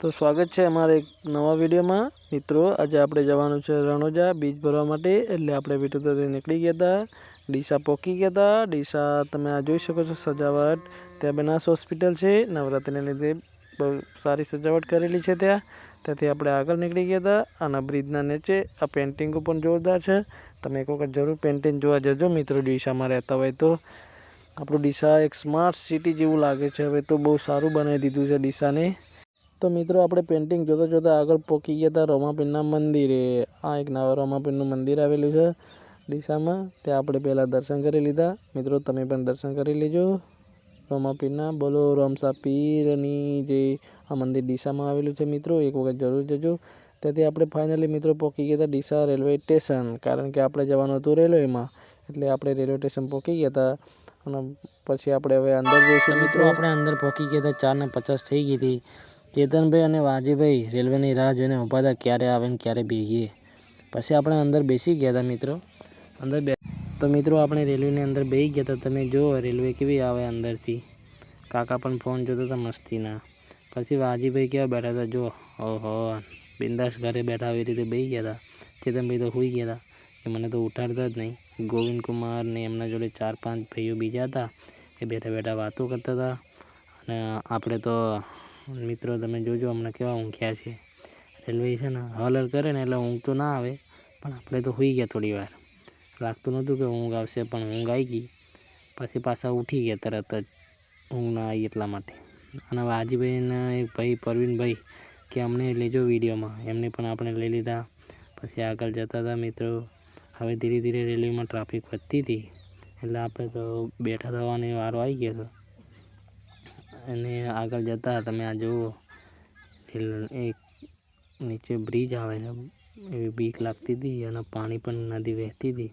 તો સ્વાગત છે અમારા એક નવા વિડીયોમાં. મિત્રો, આજે આપણે જવાનું છે રણોજા બીજ ભરવા માટે. એટલે આપણે વિઠોદરથી નીકળી ગયા હતા. ડીસા પોકી ગયા હતા. ડીસા તમે આ જોઈ શકો છો, સજાવટ. ત્યાં બનાસ હોસ્પિટલ છે. નવરાત્રિને લીધે બહુ સારી સજાવટ કરેલી છે ત્યાં. ત્યાંથી આપણે આગળ નીકળી ગયા હતા. અને બ્રિજના નીચે આ પેઇન્ટિંગો પણ જોરદાર છે. તમે એક વખત જરૂર પેન્ટિંગ જોવા જજો. મિત્રો, ડીસામાં રહેતા હોય તો. આપણું ડીસા એક સ્માર્ટ સિટી જેવું લાગે છે. હવે તો બહુ સારું બનાવી દીધું છે ડીસાને. તો મિત્રો આપણે પેન્ટિંગ જોતા જોતાં આગળ પહોંચી ગયા હતા રોમાપીરના મંદિરે. આ એક નવા રમાપીરનું મંદિર આવેલું છે ડીસામાં. ત્યાં આપણે પહેલાં દર્શન કરી લીધા. મિત્રો તમે પણ દર્શન કરી લેજો. રોમાપીરના બોલો રમસા પીરની જે આ મંદિર ડીસામાં આવેલું છે મિત્રો એક વખત જરૂર જજો. ત્યાંથી આપણે ફાઇનલી મિત્રો પહોંચી ગયા હતા ડીસા રેલવે સ્ટેશન કારણ કે આપણે જવાનું હતું રેલવેમાં એટલે આપણે રેલવે સ્ટેશન પહોંચી ગયા હતા અને પછી આપણે હવે અંદર જઈશું મિત્રો આપણે અંદર પહોંચી ગયા હતા ચારને પચાસ થઈ ગઈ હતી. ચેતનભાઈ અને વાજીભાઈ રેલવેની રાહ જોઈને ઊભા હતા, ક્યારે આવે ને ક્યારે બેસીએ પછી આપણે અંદર બેસી ગયા હતા મિત્રો. અંદર બે તો મિત્રો આપણે રેલવેની અંદર બેસી ગયા હતા. તમે જુઓ, રેલવે કેવી આવે અંદરથી. કાકા પણ ફોન જોતા હતા મસ્તીના. પછી વાજીભાઈ કેવા બેઠા હતા જો ઓહો, બિંદાસ ઘરે બેઠા આવી રીતે બેસી ગયા હતા. ચેતનભાઈ તો હોઈ ગયા હતા. એ મને તો ઉઠાડતા જ નહીં. ગોવિંદ કુમાર ને એમના જોડે ચાર પાંચ ભાઈઓ બીજા હતા. એ બેઠા બેઠા વાતો કરતા હતા. અને આપણે તો મિત્રો, તમે જોજો, હમણાં કેવા ઊંઘ્યા છે. રેલવે છે ને હલર કરે ને એટલે ઊંઘ તો ના આવે, પણ આપણે તો હોઈ ગયા થોડી વાર. લાગતું નહોતું કે ઊંઘ આવશે, પણ ઊંઘ આવી ગઈ. પછી પાછા ઉઠી ગયા તરત જ ઊંઘ ના આવી એટલા માટે. અને વાજીભાઈના એક ભાઈ, પરવીનભાઈ, કે અમને લેજો વિડીયોમાં. એમને પણ આપણે લઈ લીધા. પછી આગળ જતા હતા મિત્રો. હવે ધીરે ધીરે રેલવેમાં ટ્રાફિક વધતી હતી. એટલે આપણે તો બેઠા થવાની વારો આવી ગયો હતો. અને આગળ જતા તમે આ જુઓ એક નીચે બ્રિજ આવે છે. એવી બીક લાગતી હતી અને પાણી પણ નદી વહેતી હતી.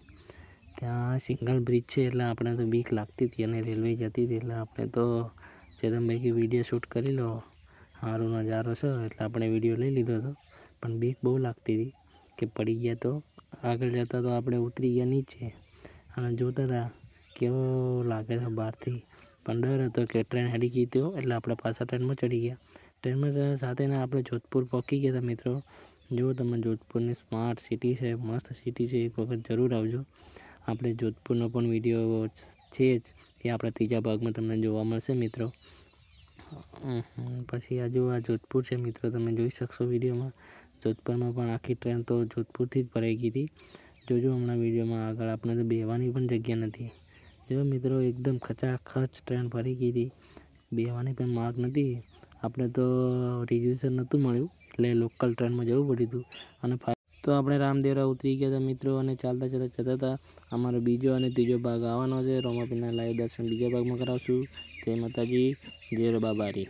ત્યાં સિંગલ બ્રિજ છે એટલે આપણે તો બીક લાગતી હતી અને રેલવે જતી હતી એટલે આપણે તો ચેતનભાઈ કે વીડિયો શૂટ કરી લો. સારો નજારો છે એટલે આપણે વીડિયો લઈ લીધો હતો. પણ બીક બહુ લાગતી હતી કે પડી ગયા તો. આગળ જતાં તો આપણે ઉતરી ગયા નીચે. અને જોતા હતા કેવો લાગે છે બહારથી. પણ ડર હતો કે ટ્રેન હેડી ગઈ તો, એટલે આપણે પાછા ટ્રેનમાં ચડી ગયા. ટ્રેનમાં સાથેના આપણે જોધપુર પહોંચી ગયા હતા મિત્રો. જો તમે જોધપુરની સ્માર્ટ સિટી છે, મસ્ત સિટી છે, એક વખત જરૂર આવજો. આપણે જોધપુરનો પણ વીડિયો છે જ, એ આપણા ત્રીજા ભાગમાં તમને જોવા મળશે મિત્રો. પછી આજુ આ જોધપુર છે મિત્રો, તમે જોઈ શકશો વિડીયોમાં. જોધપુરમાં પણ આખી ટ્રેન તો જોધપુરથી જ ભરાઈ ગઈ હતી. જોજો હમણાં વિડીયોમાં આગળ આપણે તો બેહવાની પણ જગ્યા નથી. જો મિત્રો એકદમ ખચાખચ ટ્રેન ભરી ગઈ હતી. બેવાની પણ માર્ગ નથી આપણે તો રિઝર્વેશન નહોતું મળ્યું, એટલે લોકલ ટ્રેનમાં જવું પડ્યું હતું. અને તો આપણે રામદેવરા ઉતરી ગયા હતા મિત્રો અને ચાલતા ચાલતા જતા હતા. અમારો બીજો અને ત્રીજો ભાગ આવવાનો છે. રોમાપીના લાઈવ દર્શન બીજા ભાગમાં કરાવશું. જય માતાજી, જય બાબારી